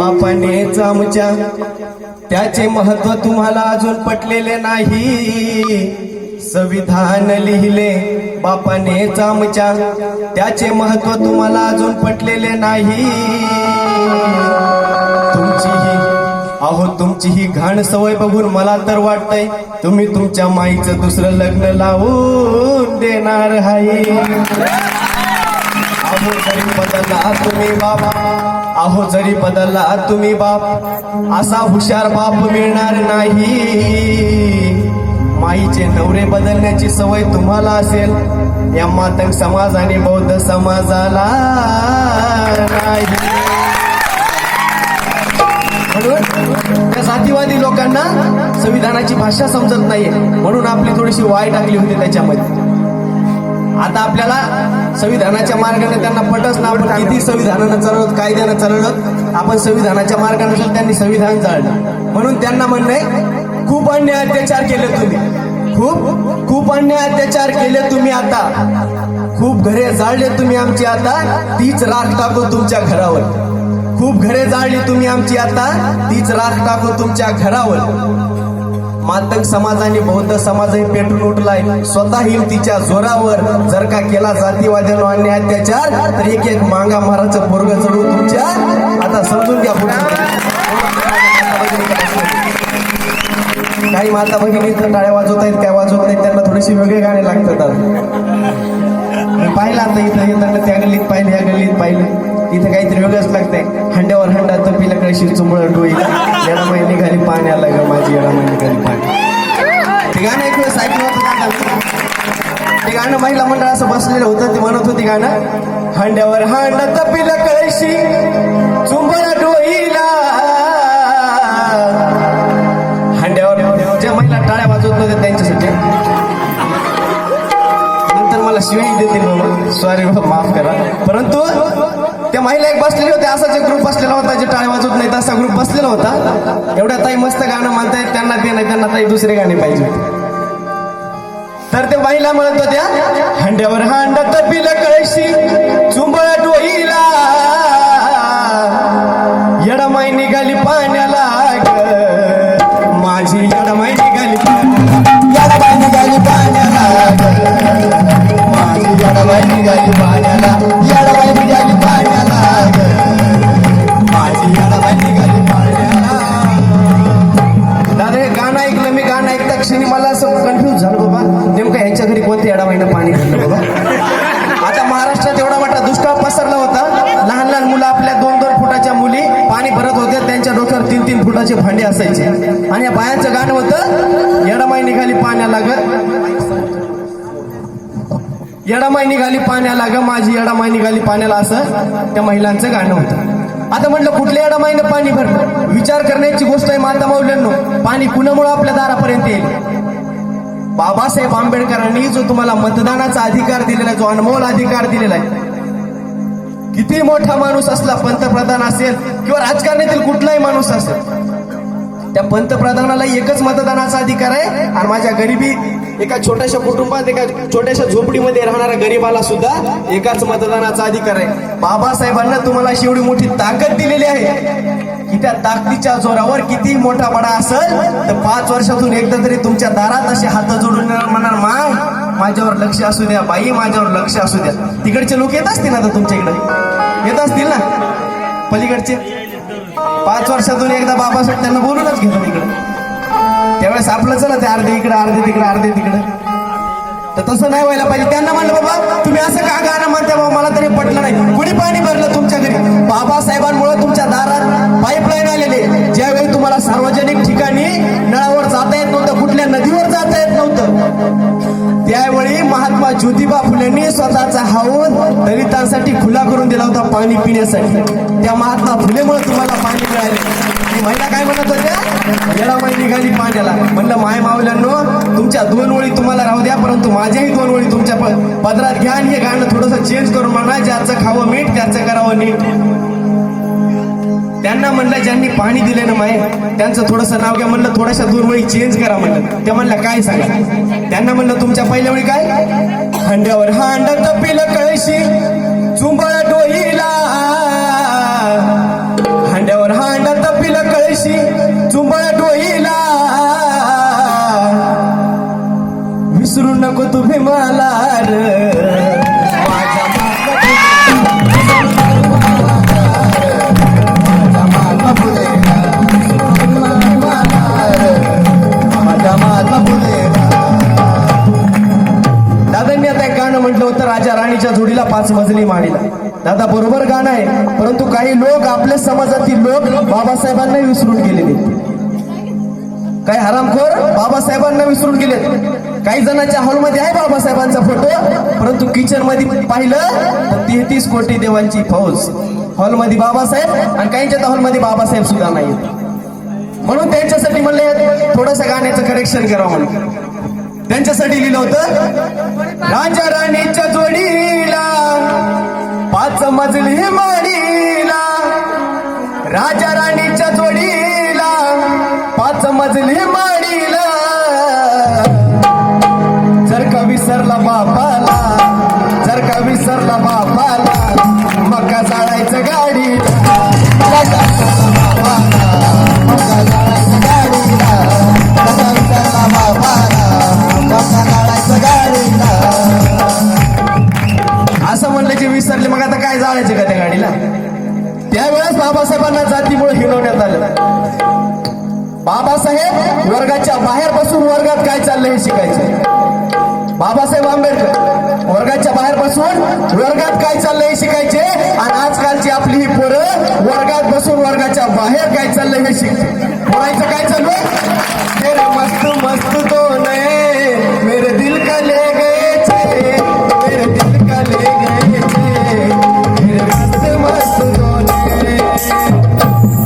बापाने चमच्या. त्याचे महत्त्व तुम्हाला अजून पटलेले नाही. संविधान लिहिले बापाने चमच्या. त्याचे महत्त्व तुम्हाला अजून पटलेले नाही. तुमचीही अहो तुमची ही घाण सवय बघून मला तर वाटतंय तुम्ही तुमच्या माईचं दुसरं लग्न लावून देणार आहे. अहो तरी बदला तुम्ही बाबा. अहो जरी बदलला तुम्ही बाप असा हुशार बाप मिळणार नाही. माईचे नवरे बदलण्याची सवय तुम्हाला असेल या मातंग समाज आणि बौद्ध समाजाला नाही. म्हणून त्या जातीवादी लोकांना संविधानाची भाषा समजत नाहीये. म्हणून आपली थोडीशी वाय टाकली होती त्याच्यामध्ये. आता आपल्याला संविधानाच्या मार्गाने त्यांना पटच ना आपण किती संविधानानं चालवत कायद्यानं चालवलं आपण संविधानाच्या मार्गाने त्यांनी संविधान चाललं म्हणून त्यांना म्हणणं खूप अन्याय अत्याचार केले तुम्ही. खूप खूप अन्याय अत्याचार केले तुम्ही आता. खूप घरे जाळले तुम्ही आमची आता. तीच राख टाकू तुमच्या घरावर. खूप घरे जाळली तुम्ही आमची आता. तीच राख टाकू तुमच्या घरावर. मातंग समाज आणि बौद्ध समाजही पेटून उठलाय. स्वतः तिच्या जोरावर. जर का केला जातीवाद्यानं आणि अत्याचार तर एक एक मांगा महाराजचं पोरग चढू तुमच्या आता समजून घ्या काही माता भगिनी तर टाळ्या वाजवत आहेत काय वाजवत नाहीत त्यांना थोडेसे वेगळे गाणे लागतात पाहिलं आता इथं येताना त्या गल्लीत पाहिले या गल्लीत पाहिले. इथं काहीतरी वेगळंच लागतंय. हंड्यावर हंडा तर पिला कळशी चुंबळ डोई. घरी पाणी आलं ग माझी येडा महिने खाली पाणी ते गाणं एक वेळेस ऐकलं होतं ते गाणं महिला मंडळ असं बसलेलं होतं ते म्हणत होती गाणं हंड्यावर हांडा तपिला कळशी चुंबळ डोईला. हंड्यावर ज्या महिला टाळ्या वाजवत नव्हत्या त्यांच्यासाठी. नंतर मला देतील बाबा सॉरी बाबा माफ करा. परंतु त्या महिला एक बसलेली होते असाच एक ग्रुप बसलेला होता जे टाळे वाजवत नाही तसा ग्रुप बसलेला होता. एवढ्या ताई मस्त गाणं म्हणतायत त्यांना ते नाही त्यांना ताई दुसरे गाणे पाहिजे. तर ते महिला म्हणत होत्या हंड्यावर हांड तपिल कळशी चुंबळ डोईला. येडामाई निघाली पाण्याला माझी येडमाई निघाली पाण्याला येडमाई निघाली पाण्याला माझी येडमाई निघाली पाण्याला येडामाई निघाली पाण्याला ग माझी येडामाई निघाली पाण्याला असं त्या महिलांचं गाणं होतं. आता म्हटलं कुठल्या येडामाईनं पाणी भरलं? विचार करण्याची गोष्ट आहे माता माऊल्यांनो पाणी कुणामुळं आपल्या दारापर्यंत येईल? बाबासाहेब आंबेडकरांनी जो तुम्हाला मतदानाचा अधिकार दिलेला आहे जो अनमोल अधिकार दिलेला आहे किती मोठा माणूस असला पंतप्रधान असेल किंवा राजकारणातील कुठलाही माणूस असेल त्या पंतप्रधानाला एकच मतदानाचा अधिकार आहे आणि माझ्या गरिबी एका छोट्याशा कुटुंबात एका छोट्याशा झोपडीमध्ये राहणाऱ्या गरीबाला सुद्धा एकाच मतदानाचा अधिकार आहे. बाबासाहेबांना तुम्हाला अशी एवढी मोठी ताकद दिलेली आहे की त्या ताकदीच्या जोरावर किती मोठा बडा असेल तर पाच वर्षातून एकदा तरी तुमच्या दारात असे हात जोडून म्हणणार माय माझ्यावर लक्ष असू द्या बाई माझ्यावर लक्ष असू द्या. तिकडचे लोक येत असतील ना आता तुमच्या इकडे? येत असतील ना? पलीकडचे? पाच वर्षातून एकदा बाबासाहेब त्यांना बोलूनच घेतो आपलं चला ते अर्धे इकडे अर्धे तिकडे अर्धे तिकडे. तर तसं नाही व्हायला पाहिजे. त्यांना म्हणलं बाबा तुम्ही असं का गाणं म्हणता? बाबा मला तरी पटलं नाही. कुणी पाणी भरलं तुमच्या घरी? बाबासाहेबांमुळे तुमच्या दारात पाईपलाईन आलेले ज्यावेळी तुम्हाला सार्वजनिक ठिकाणी नळावर जाता येत नव्हतं कुठल्या नदीवर जाता येत नव्हतं त्यावेळी महात्मा ज्योतिबा फुलेंनी स्वतःचा हाऊन दलितांसाठी खुला करून दिला होता पाणी पिण्यासाठी. त्या महात्मा फुलेमुळे तुम्हाला पाणी मिळाले. महिला काय म्हणत होते? येडामाई निघाली पाण्याला म्हणलं माय मावल्यांनो तुमच्या दोन ओळी तुम्हाला राहू द्या परंतु माझ्याही दोन ओळी तुमच्या पदरात घ्या आणि हे गाणं थोडंसं चेंज करून म्हणा ज्याचं खावं मीठ त्याचं करावं नीट. त्यांना म्हणलं ज्यांनी पाणी दिले ना माय त्यांचं थोडंसं नाव घ्या. म्हणलं थोड्याशा दोन वेळी चेंज करा म्हणलं. त्या म्हणलं काय सांगा? त्यांना म्हणलं तुमच्या पहिल्या वेळी काय? हंड्यावर हांड तपिलं कळशी चुंबळ गाणं म्हटलं होतं राजा राणीच्या जोडीला पाच मजली माडीला. दादा बरोबर गाणं आहे परंतु काही लोक आपल्या समाजातील लोक बाबासाहेबांना विसरून गेलेले काही हरामखोर? बाबासाहेबांना विसरून गेलेत. काही जणांच्या हॉलमध्ये आहे बाबासाहेबांचा फोटो परंतु किचनमध्ये पाहिलं तर तेहतीस कोटी देवांची फौज. हॉलमध्ये बाबासाहेब आणि काहींच्या हॉलमध्ये बाबासाहेब सुद्धा नाही म्हणून त्यांच्यासाठी म्हणले थोडस गाण्याचं करेक्शन करावं म्हणून. त्यांच्यासाठी लिहिलं होतं राजा राजा राणीच्या जोडीला पाच मजली माडीला. जर का विसरला बापाला शिकायचे बाबासाहेब आंबेडकर वर्गाच्या बाहेर बसून वर्गात काय चाललंय शिकायचे? आणि आजकालची आपली ही पोरं वर्गात बसून वर्गाच्या बाहेर काय चाललंय हे शिक बोलायचं काय चालू मस्त मस्त तो नये मेरे दिल का ले गए मेरे दिल का ले गए मस्त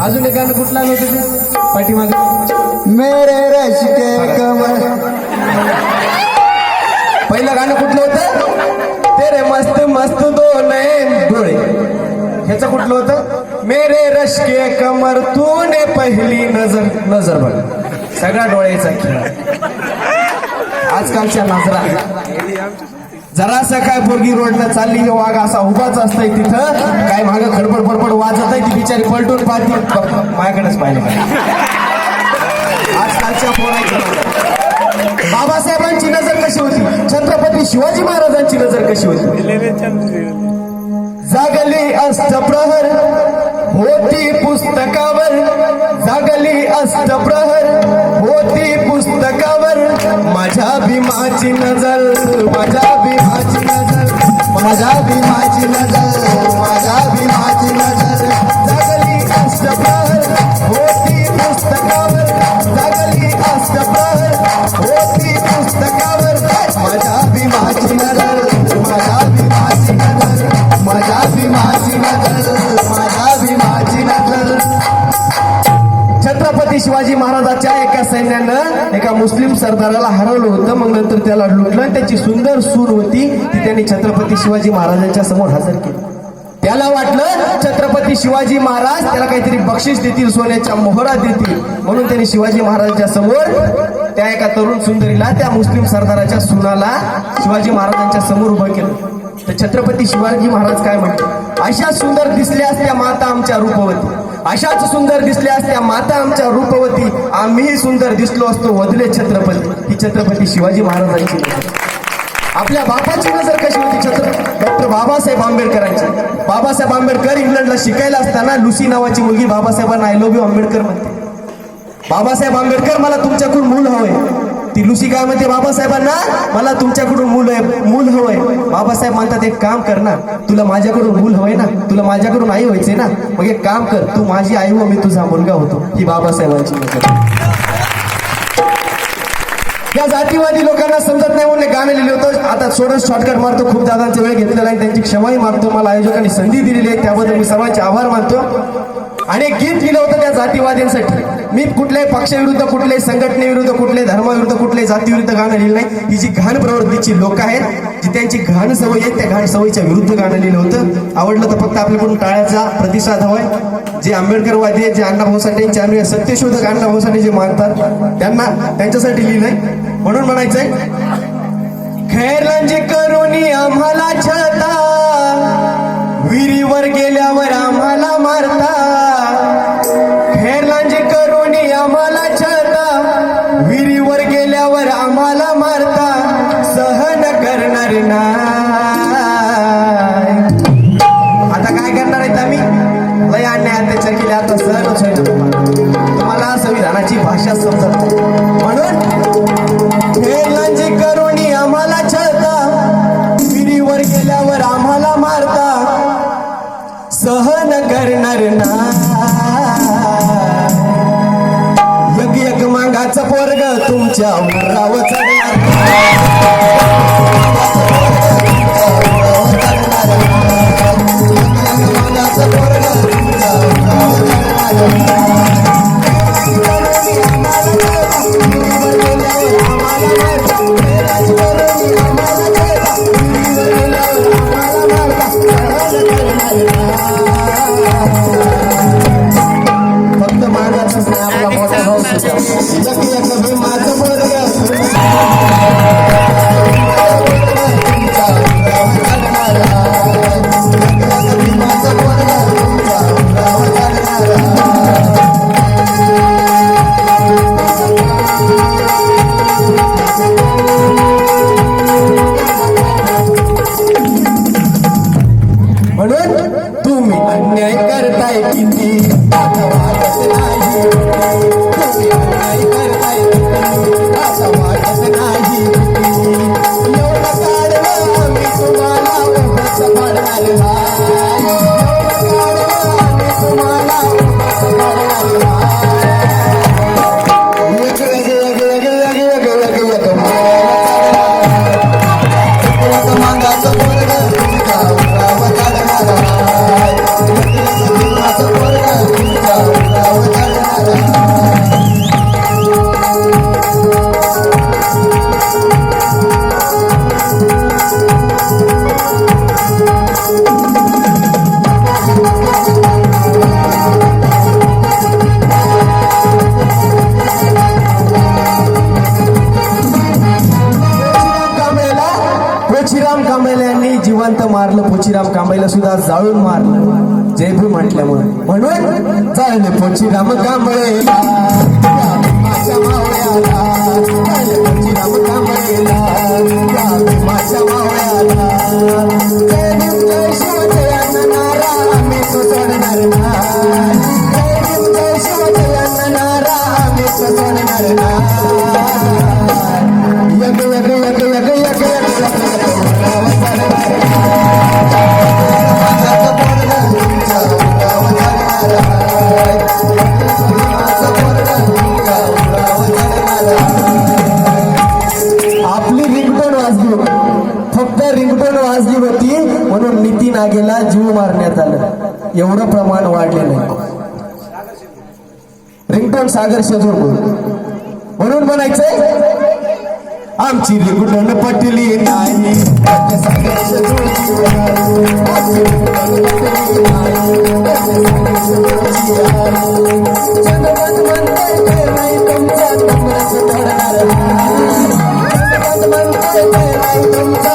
अजून एक गाणं कुठला आलं होतं मेरे रश के कमर ह्याचं कुठलं होतं? मेरे रश के कमर तूने पहिली नजर. नजर बघ. सगळा डोळ्याचा खेळ. आजकालच्या नजरा. जरासा काय पोरगी रोडला चालली वाघ असा उभाच असतंय तिथं. काय मागं खडबड फडफड वाजत आहे ती बिचारी पलटून पाहते. माझ्याकडेच पाहिलं आजकालच्या पोरांच्या बाबासाहेबांची नजर कशी होती? छत्रपती शिवाजी महाराजांची नजर कशी होती? अष्टप्रहर होती पुस्तकावर जागली अष्टप्रहर होती पुस्तकावर माझ्या भीमाची नजर माझ्या भीमाची नजर माझ्या भीमाची नजर. सैन्यानं एका मुस्लिम सरदाराला हरवलं होतं. मग नंतर त्याला लुटलं त्याची सुंदर सूर होती. ती त्यांनी छत्रपती शिवाजी महाराजांच्या समोर हजर केली. त्याला वाटलं छत्रपती शिवाजी महाराज त्याला काहीतरी बक्षीस देतील सोन्याच्या मोहरा देतील. म्हणून त्यांनी शिवाजी महाराजांच्या समोर त्या एका तरुण सुंदरीला त्या मुस्लिम सरदाराच्या सुनाला शिवाजी महाराजांच्या समोर उभं केलं. तर छत्रपती शिवाजी महाराज काय म्हणते अशा सुंदर दिसल्यास त्या माता आमच्या रूपवती. अशाच सुंदर दिसल्या असत्या माता आमच्या रूपवती. आम्हीही सुंदर दिसलो असतो वदले छत्रपती. ही छत्रपती शिवाजी महाराजांची आपल्या बापाची नजर कशी होती छत्र डॉक्टर बाबासाहेब आंबेडकरांची? बाबासाहेब आंबेडकर इंग्लंडला शिकायला असताना लुसी नावाची मुलगी बाबासाहेबांना आय लव्ह यू आंबेडकर म्हणते. बाबासाहेब आंबेडकर मला तुमच्याकडून मूल हवंय. ती लुसी काय म्हणते बाबासाहेबांना मला तुमच्याकडून मूल आहे मूल हवंय. बाबासाहेब म्हणतात एक काम कर ना तुला माझ्याकडून मूल हवंय ना तुला माझ्याकडून आई व्हायचे ना मग एक काम कर तू माझी आई व मी तुझा मुलगा होतो. ही बाबासाहेबांची या जातीवादी लोकांना समजत नाही म्हणून गाणं लिहिलं होतं. आता सोडत शॉर्टकट मारतो खूप दादांचा वेळ घेतलेला आहे त्यांची क्षमाही मारतो मला आयोजकांनी संधी दिलेली आहे त्याबद्दल मी सर्वांचे आभार मानतो. आणि एक गीत लिहिलं होतं त्या जातीवाद्यांसाठी. मी कुठल्याही पक्षाविरुद्ध कुठल्याही संघटनेविरुद्ध कुठल्याही धर्माविरुद्ध कुठल्याही जातीविरुद्ध गाणं लिहिलं नाही. ही जी घाण प्रवृत्तीची लोक आहेत जी त्यांची घाण सवय आहे त्या घाण सवयीच्या विरुद्ध गाणं लिहिलं होतं. आवडलं तर फक्त आपल्याकडून टाळ्याचा प्रतिसाद हवाय. जे आंबेडकरवादी आहेत जे अण्णाभाऊ साठेंचे आम्ही सत्यशोधक अण्णाभाऊ साठे जे मानतात त्यांना त्यांच्यासाठी लिहिलंय. म्हणून म्हणायचंय खैरलांजे करोनिया भाषा समजत म्हणून करुणी आम्हाला छळता. विहिरीवर गेल्यावर आम्हाला मारता. सहन करणार ना. यग मांगाचं पोरग तुमच्या उरावर चढ. सुद्धा जाळून मार जय भू म्हटल्यामुळे. म्हणून चालले पोची रामकांबळे जागेला जीव मारण्यात आलं. एवढं प्रमाण वाढलेलं आहे रिंगटोन सागर शेजूर म्हणून म्हणायचंय आमची रिंगटोन पटली नाही. तुमचा